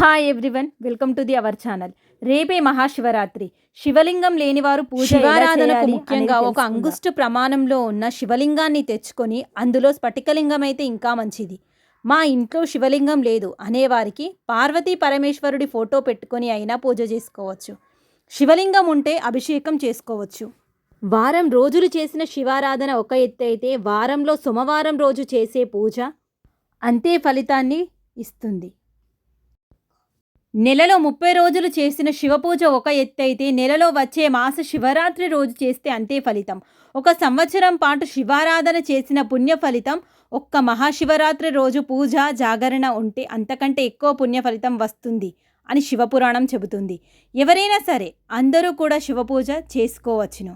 Hi everyone welcome to the our channel రేపే మహాశివరాత్రి. శివలింగం లేనివారు పూజ శివారాధనకు ముఖ్యంగా ఒక. అంగుష్టు ప్రమాణంలో ఉన్న శివలింగాన్ని తెచ్చుకొని అందులో స్ఫటికలింగం అయితే ఇంకా మంచిది. మా ఇంట్లో శివలింగం లేదు అనేవారికి పార్వతీ పరమేశ్వరుడి ఫోటో పెట్టుకొని అయినా పూజ చేసుకోవచ్చు. శివలింగం ఉంటే అభిషేకం చేసుకోవచ్చు. వారం రోజులు చేసిన శివారాధన ఒక ఎత్తు అయితే వారంలో సోమవారం రోజు చేసే పూజ అంతే ఫలితాన్ని ఇస్తుంది. నెలలో ముప్పై రోజులు చేసిన శివపూజ ఒక ఎత్తైతే నెలలో వచ్చే మాస శివరాత్రి రోజు చేస్తే అంతే ఫలితం. ఒక సంవత్సరం పాటు శివారాధన చేసిన పుణ్య ఫలితం ఒక్క మహాశివరాత్రి రోజు పూజ జాగరణ ఉంటే అంతకంటే ఎక్కువ పుణ్య ఫలితం వస్తుంది అని శివపురాణం చెబుతుంది. ఎవరైనా సరే అందరూ కూడా శివపూజ చేసుకోవచ్చును.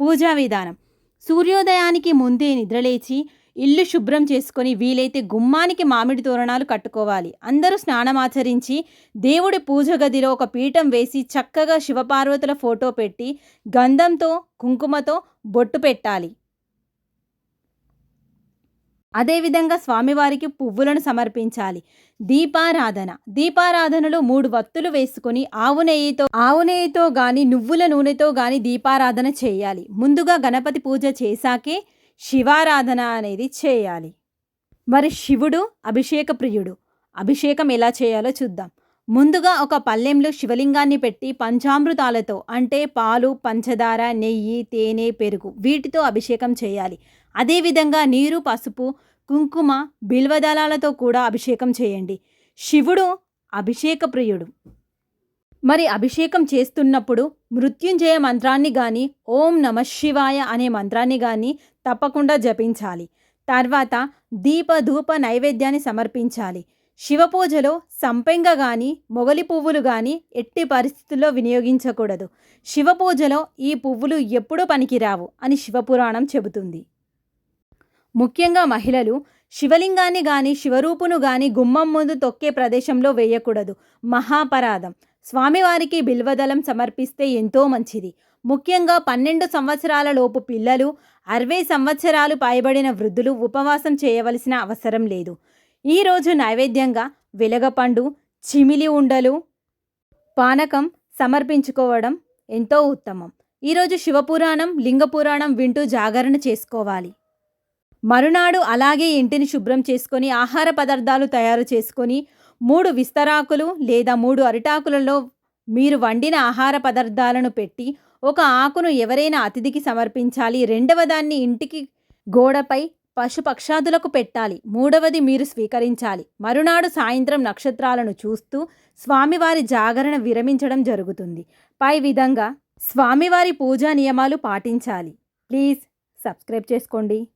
పూజా విధానం. సూర్యోదయానికి ముందే నిద్రలేచి ఇల్లు శుభ్రం చేసుకొని వీలైతే గుమ్మానికి మామిడి తోరణాలు కట్టుకోవాలి. అందరూ స్నానమాచరించి దేవుడి పూజ గదిలో ఒక పీఠం వేసి చక్కగా శివపార్వతుల ఫోటో పెట్టి గంధంతో కుంకుమతో బొట్టు పెట్టాలి. అదేవిధంగా స్వామివారికి పువ్వులను సమర్పించాలి. దీపారాధన. దీపారాధనలో మూడు వత్తులు వేసుకొని ఆవు నెయ్యితో ఆవు నెయ్యితో గాని నువ్వుల నూనెతో గాని దీపారాధన చేయాలి. ముందుగా గణపతి పూజ చేశాకే శివారాధన అనేది చేయాలి. మరి శివుడు అభిషేక ప్రియుడు అభిషేకం ఎలా చేయాలో చూద్దాం. ముందుగా ఒక పల్లెంలో శివలింగాన్ని పెట్టి పంచామృతాలతో అంటే పాలు పంచదార నెయ్యి తేనె పెరుగు వీటితో అభిషేకం చేయాలి. అదేవిధంగా నీరు పసుపు కుంకుమ బిల్వదళాలతో కూడా అభిషేకం చేయండి. శివుడు అభిషేక ప్రియుడు. మరి అభిషేకం చేస్తున్నప్పుడు మృత్యుంజయ మంత్రాన్ని గాని ఓం నమ శివాయ అనే మంత్రాన్ని గాని తప్పకుండా జపించాలి. తర్వాత దీప ధూప నైవేద్యాన్ని సమర్పించాలి. శివపూజలో సంపెంగ గాని మొగలి పువ్వులు గాని ఎట్టి పరిస్థితుల్లో వినియోగించకూడదు. శివపూజలో ఈ పువ్వులు ఎప్పుడూ పనికిరావు అని శివపురాణం చెబుతుంది. ముఖ్యంగా మహిళలు శివలింగాన్ని గాని శివరూపును గాని గుమ్మం ముందు తొక్కే ప్రదేశంలో వేయకూడదు. మహాపరాధం. స్వామివారికి బిల్వదళం సమర్పిస్తే ఎంతో మంచిది. ముఖ్యంగా పన్నెండు సంవత్సరాల లోపు పిల్లలు అరవై సంవత్సరాలు పైబడిన వృద్ధులు ఉపవాసం చేయవలసిన అవసరం లేదు. ఈరోజు నైవేద్యంగా వెలగపండు చిమిలి ఉండలు పానకం సమర్పించుకోవడం ఎంతో ఉత్తమం. ఈరోజు శివపురాణం లింగపురాణం వింటూ జాగరణ చేసుకోవాలి. మరునాడు అలాగే ఇంటిని శుభ్రం చేసుకొని ఆహార పదార్థాలు తయారు చేసుకొని మూడు విస్తరాకులు లేదా మూడు అరిటాకులలో మీరు వండిన ఆహార పదార్థాలను పెట్టి ఒక ఆకును ఎవరైనా అతిథికి సమర్పించాలి. రెండవ దాన్ని ఇంటికి గోడపై పశుపక్షాదులకు పెట్టాలి. మూడవది మీరు స్వీకరించాలి. మరునాడు సాయంత్రం నక్షత్రాలను చూస్తూ స్వామివారి జాగరణ విరమించడం జరుగుతుంది. పై విధంగా స్వామివారి పూజా నియమాలు పాటించాలి. ప్లీజ్ సబ్స్క్రైబ్ చేసుకోండి.